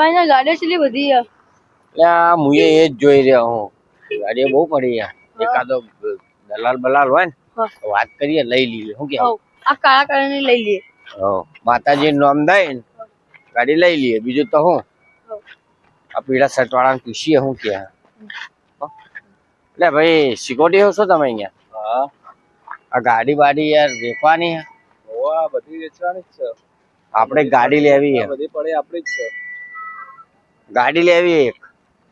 ભાઈ ના ગાડી કેટલી બધી યાર એટલે આ મુએ એ જ જોઈ રહ્યો હું. ગાડી બહુ પડી યાર એકાદો દલાલ બલાલ હોય ને વાત કરીએ લઈ લઈએ. શું કે આ કાળા કલરની લઈ લઈએ. માતાજી નામ દઈ ને ગાડી લઈ લઈએ. બીજું તો હું? આ પીળા શર્ટ વાળા પૂછીએ શું કે એટલે ભાઈ સિક્યોરિટી હો છો તમે અહીંયા? હા. આ ગાડી બાડી યાર વેચવાની બધી વેચવાની જ છે. આપણે ગાડી લેવી છે. બધી પડે આપણી જ છે. ગાડી લેવી એક.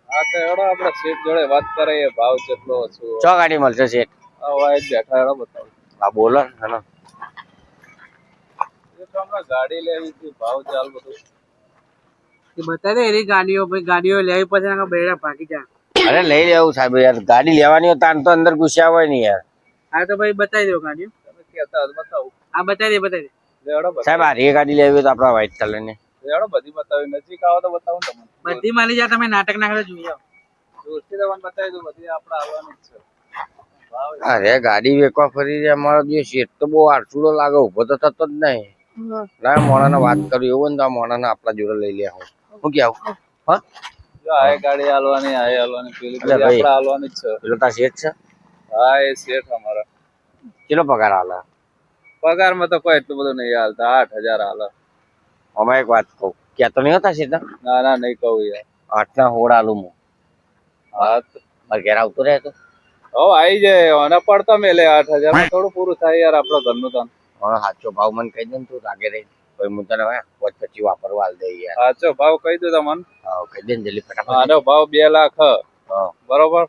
હા તો એડો આપણે સીટ જોડે વાત કરીએ ભાવ કેટલો ઓછો ચો ગાડી મળશે શેઠ હા વાય બેઠા એડો બતાવો. આ બોલો ને હેલો. એ ગાડી લેવી હતી ભાવ ચાલ બધું. એ એની ગાડીઓ ભાઈ ગાડીઓ લેવી પછી એના બેડા ભાગી જાય. અરે લઈ લેવું સાહેબ યાર ગાડી લેવાની હોય તાન તો અંદર ઘુસ્યા હોય ને યાર. હા તો ભાઈ બતાવી દો ગાડીઓ. તમે કહેતા હા બતાવી દે બતાવી દે. સાહેબ આ રે ગાડી લેવી હોય તો આપણા વ્હાઈટ કલરની બધી બતાવી. નજીક આવો તો બતાવું તમને. બધી માલી જા તમે નાટક નાખડે જોઈ આવો. દોસ્તી તમને બતાવી દઉં બધી આપણે આવવાનું જ છે. અરે ગાડી વેકવા ફરી રહ્યા મારો જે શેઠ તો બહુ આરસુડો લાગે ઊભો તો થતો જ નહીં. હા. ના મોણાને વાત કરી એવું ને તો આ મોણાને આપણા જોડે લઈ લે હું શું કેવું હા? આ ગાડી હાલવાની આ હાલવાની પેલી બધી આપણે હાલવાની જ છે. પેલો તાર શેઠ છે? હા એ શેઠ અમારો. કેટલો પગાર હાલે પગારમાં તો કોઈ એટલું બધું નહીં હાલતા આઠ હજાર હાલે અમે એક વાત કહું. ક્યાં? નહીં હોતા શેઠ ના ના નહીં કહું યાર. આઠ ના હોડ આલું હું. હા મારે ઘેર આવતો રહે તો. હો આઈ જાય. અને પડતા મેલે આઠ હજારમાં થોડું પૂરું થાય યાર આપણો ઘરનું કામ હા સાચો ભાવ મને કહી દે ને તું રાગે રહી કોઈ હું તને હવે પોચ પછી વાપરવા હાલ દે યાર. સાચો ભાવ કહી દો તમને. હા કહી દે ને જલ્દી ફટાફટ. આનો ભાવ બે લાખ. બરોબર?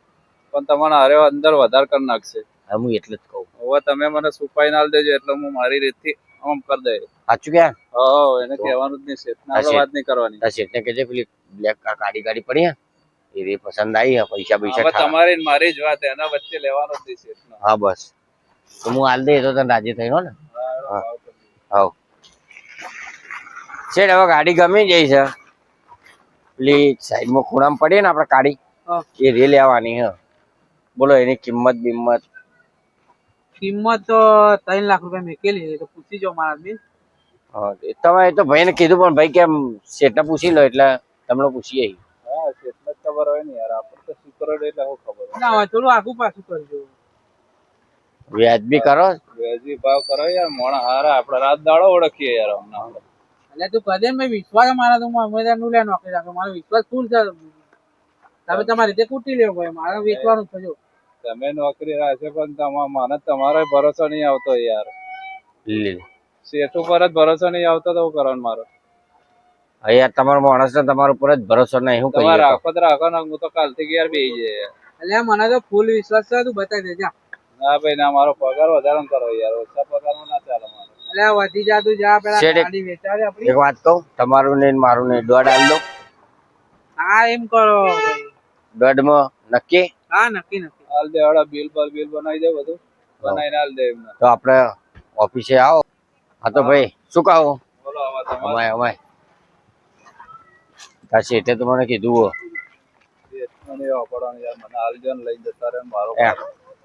પણ તમારે હારે અંદર વધારે કરી નાખશે. હા, હું એટલે જ કહું. હવે તમે મને સુપાઈ ના દેજો એટલે હું મારી રીતથી આમ કરી દે. સાચું કે? હો એને કહેવાનું જ નહીં શેઠને વાત નહીં કરવાની. તાર શેઠને કહેજે પેલી બ્લેક ગાડી ગાડી પડી એ રે પસંદ આવી પૈસા પૈસા હવે ઠા- મારી જ વાત એના વચ્ચે લેવાનો જ નહીં શેઠનો. હા બસ. તો હું હાલ દે તો તને રાજી થયો ને. હા, શેઠ હવે ગાડી ગમી જાય છે. પેલી સાઈડમાં ખૂણામાં પડી ને આપણે ગાડી એ રે લેવાની હ. બોલો એની કિંમત બિંમત કિંમત તો ત્રણ લાખ રૂપિયા મેકેલી છે તો પૂછી જો મારા બી હા, એ તમે એ તો ભાઈને કીધું પણ ભાઈ કેમ શેઠને પૂછી લો એટલે તમને પૂછીએ. હા શેઠને ખબર હોય ને યાર આપણે તો શુક્ર એટલે હું ખબર ના હોય થોડું આગું પાછું કરજો. વ્યાજબી કરો. વ્યાજબી ભાવ કરો યાર મોણા હારા આપણે રાત દાડો ઓળખીએ યાર હમણાં એટલે તું કદે મેં વિશ્વાસ મારા તું અમે અમે નું લે નોકરી રાખો મારો વિશ્વાસ ફૂલ છે. તમે તમારી રીતે કૂટી લેવો ભાઈ મારે વેચવાનું છે જો તમે નોકરી રાખે પણ તમારા મને તમારો ભરોસો નહીં આવતો યાર. શેઠ ઉપર જ ભરોસો નહીં આવતો તો કરવાનું મારો? યાર તમારો માણસ તમારા ઉપર જ ભરોસો નહીં હું તમારે રાખો તો. રાખો ને હું તો કાલથી યાર બેસી જાય એટલે મને તો ફૂલ વિશ્વાસ છે તું બતાવી દેજે. ના ભાઈ ના મારો પગાર વધારે કરો યાર ઓછા પગાર ના ચાલે મારો. એટલે વધી જા તું જા પેલા ગાડી વેચાડે આપણી. એક વાત કહું તમારું ને ને મારું ને દોડ આલ દો. હા એમ કરો. દોડમાં નક્કી? હા નક્કી નક્કી. હાલ દે હળા બિલ પર બિલ બનાવી દે બધું. બનાવીને હાલ દે એમને. તો આપણે ઓફિસે આવો. હા તો ભાઈ શું કહો? બોલો અમાય અમાય. તાર શેઠે તો મને કીધું યાર મને હાલ ને લઈ જતા ને મારો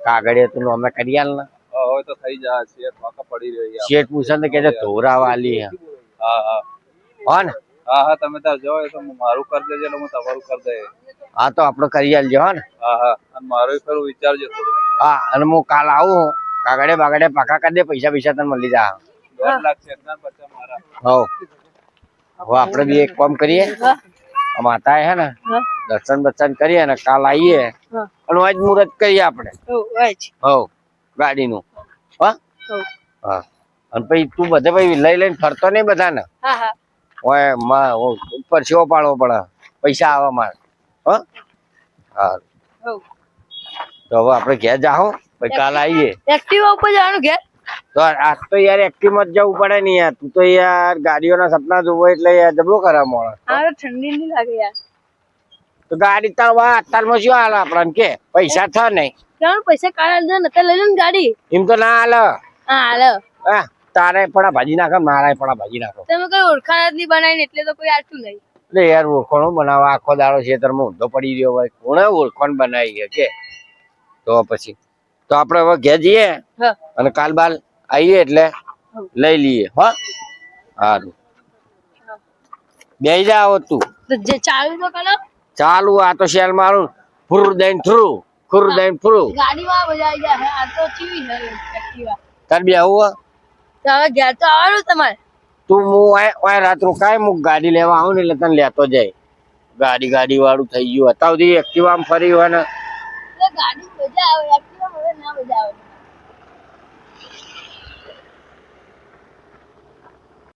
કાગળિયા તું અમે કરી આલ ને. હવે તો થઈ જાય શેઠ વાંકા પડી રહ્યો શેઠ પૂછે ને કે જે ધોરા વાલી હે. હા હા. હો ને. હા હા તમે તાર જો એ તો હું મારું કરી દેજો એટલે હું તમારું કરી દે હા તો આપણે કરી આલજો હો ને. હા હા અને મારું ખરું વિચારજો થોડું. હા અને હું કાલ આવું કાગડે બાગડે પાકા કરી દે પૈસા પૈસા તને મળી જા દોઢ લાખ મારા. હવ. હવે આપણે બી એક કામ કરીએ. હા. માતા હે ને દર્શન બર્શન કરીએ ને કાલ આવીએ. અને આજ મુહૂર્ત કરીએ આપણે. ઓ ગાડી નું હવ ગાડીનું. હા? હા. અને પછી તું બધે પછી લઈ લઈને ફરતો નહીં બધાને? હા હા. ઓયમાં ઉપર શો પાડવો પડે? પૈસા આવે મારે. હા? હા તો હવે આપણે ઘેર જાઓ પછી કાલ આવીએ. એક્ટિવા ઉપર જવાનું ઘેર? તો આજ તો યાર એક્ટિવમાં જ જવું પડે ને યાર. તું તો યાર ગાડીઓના સપના જોવો એટલે યાર જબરો કરા મોણસ આ ઠંડી નહીં લાગે યાર. તો ગાડી તાર વા અત્યારમાં શું હાલ આપણને કે? પૈસા થ નહીં. પૈસા કાઢા દે ને લઈ લે ને ગાડી. એમ તો ના હાલ. હા હાલ. હા. તારે પણ ભાજી નાખે મારે પણ ભાજી નાખો. તમે કઈ ઓળખાણ જ નહીં બનાવીને એટલે તો કોઈ આટલું નહીં. એટલે યાર ઓળખોણ બનાવવા આખો દાડો ખેતરમાં ઊંધો પડી રહ્યો હોય. કોણે ઓળખાણ બનાવી કે? તો પછી તો આપણે હવે ઘેર જઈએ અને કાલ બાલ આવીએ એટલે લઈ લઈએ હા. સારું બે જાવ તું. જે ચાલુ તો કરો. ચાલુ આ તો શેલ મારું. ફુર દઈને થ્રુ ખુર દઈને થ્રુ ગાડીમાં બજાઈ જાય આ તો ચીવી છે એક્ટિવા. તાર બે આવું તો હવે ઘેર તો આવવાનું તમારે? તું હું ઓય- ઓય રાત રોકાય હું ગાડી લેવા આવું ને એટલે તને લેતો જાય. ગાડી ગાડી વાળું થઈ ગયું. અત્યાર સુધી એક્ટિવા ફરી હોય ને. ગાડી મજા આવે એક્ટિવા હવે ના મજા આવે.